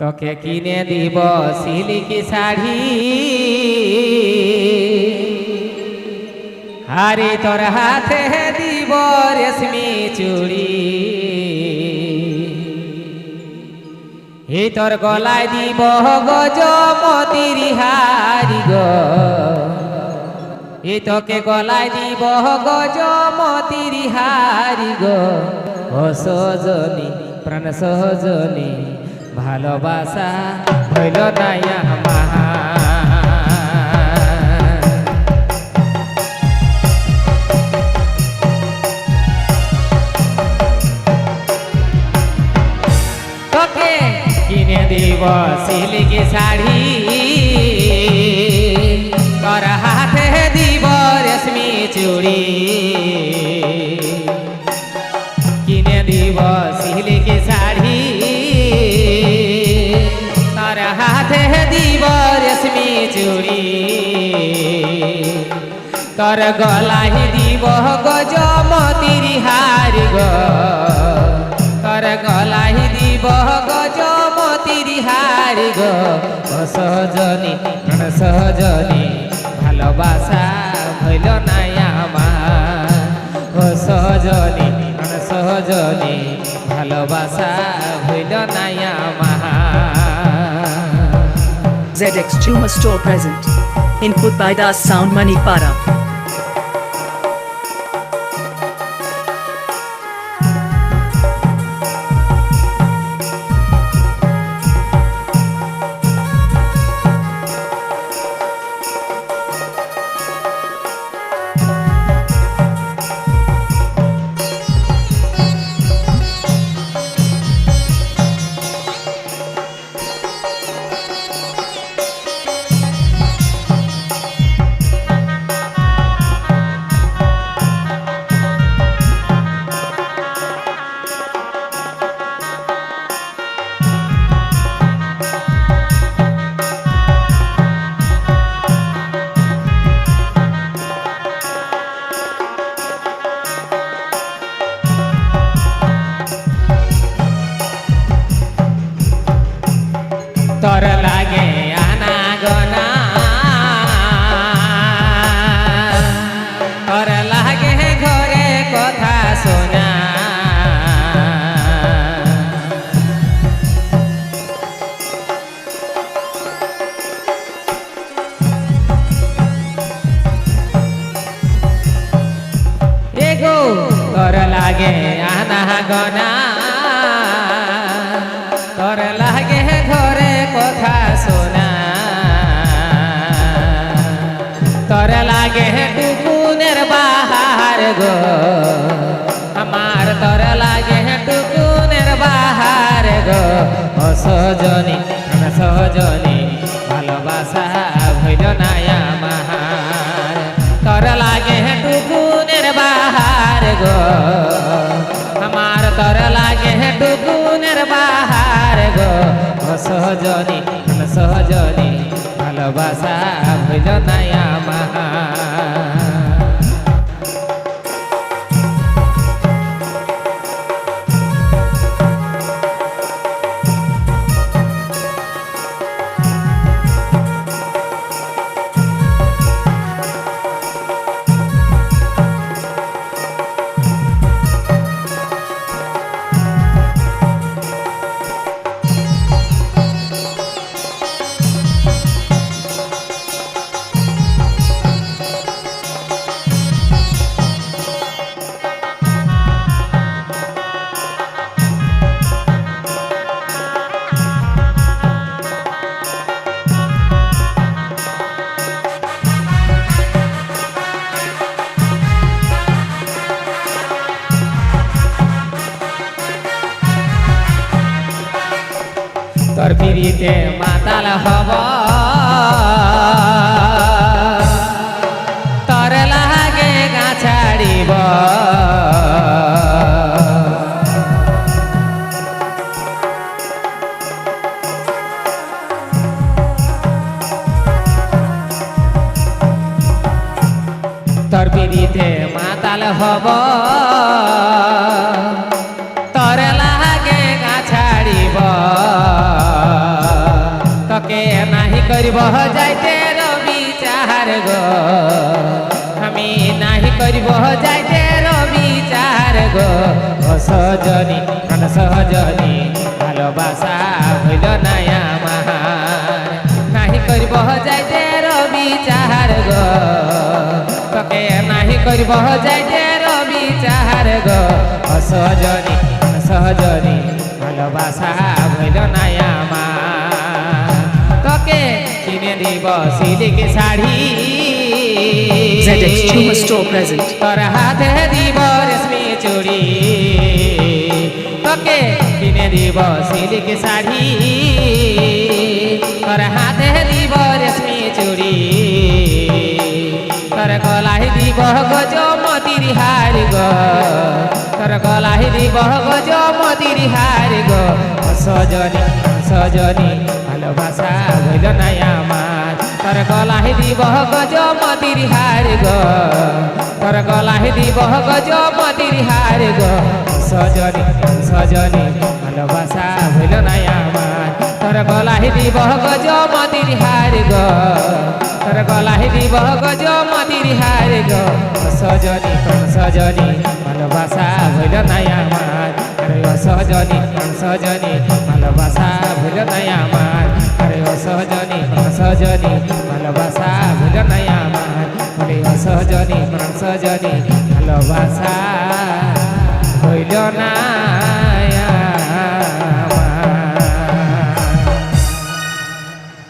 তোকে কিনে দিব সিলিকি শাড়ি। হারে তোর হাতে দিব রেশমি চুড়ি। হে তোর গলায় দিব গজমতির হারি গ। এ তোকে গলায় দিব গজমতির হারি গো। ও সজনী, প্রাণ সজনী ভালোবাসা হইল নাই আমার। তোকে কিনে দিব সিলিকি শাড়ি তোর হাতে দিব রেশমি চুড়ি। চুড়ি তোর গলাহি দিব গজমতির হার গো। তোর গলাহি দিব গজমতির হার গো। সহজনী প্রাণ সহজনী ভালোবাসা হইল নাই আমার। ও সহজনী প্রাণ সহজনী ভালোবাসা হইল নাই আমার। ZX Juma Store present. Input by Das Sound Money Para. আনা গনা তোর লাগে ঘরে কথা শোনা। তোর লাগে টুকুনের বাহার গো। আমার তোর লাগে টুকুনের বাহার গো। ও সজনী সজনী, ভালোবাসা ভইল না আমার। তোর লাগে টুকুনের বাহার গো। সহজনী সহজনী ভালোবাসা ভইল তোর পিড়িতে মাতাল মাতাল হব। তোর লাগে গা ছাড়িব। করিব, যাইতে রবি চাহার গো। আমি নাহি করিব, যাইতে রবি চাহার গো। সজনী প্রাণ সজনী ভালোবাসা হইল নাই আমার। নাহি করিব, যাইতে করিব যাইতে রবি চাহার গো ও সজনী প্রাণ সজনী ভালোবাসা হইল নাই আমার তোকে কিনে দিব সিলিক sari ZX Tumor Store present. তোর হাতে দিব রেশমি চুড়ি তোকে কিনে দিব সিলিক শাড়ি তোর হাতে গলায় দিব গজ মতির হার গো। তোর গলায় দিব গজ মতির হার গো। সজনী সজনী, ভালোবাসা হইল নাই আমার। তোর গলায় দিব গজ মতির হার গো। তোর গলায় দিব গজ মতির হার গো। সজনী সজনী, ভালোবাসা হইল নাই আমার। তোর গলায় দিব গজ মতির হার গো। তোর গলায় দিব গজ মতির হার গো। সজনী সজনী, ভালোবাসা হইল নাই আমার। আরে সজনী সজনী, ভালোবাসা ভুল নাই আমার। আরে সজনী সজনী, ভালোবাসা ভুল নাই আমার। আরে সজনী সজনী, ভালোবাসা হইল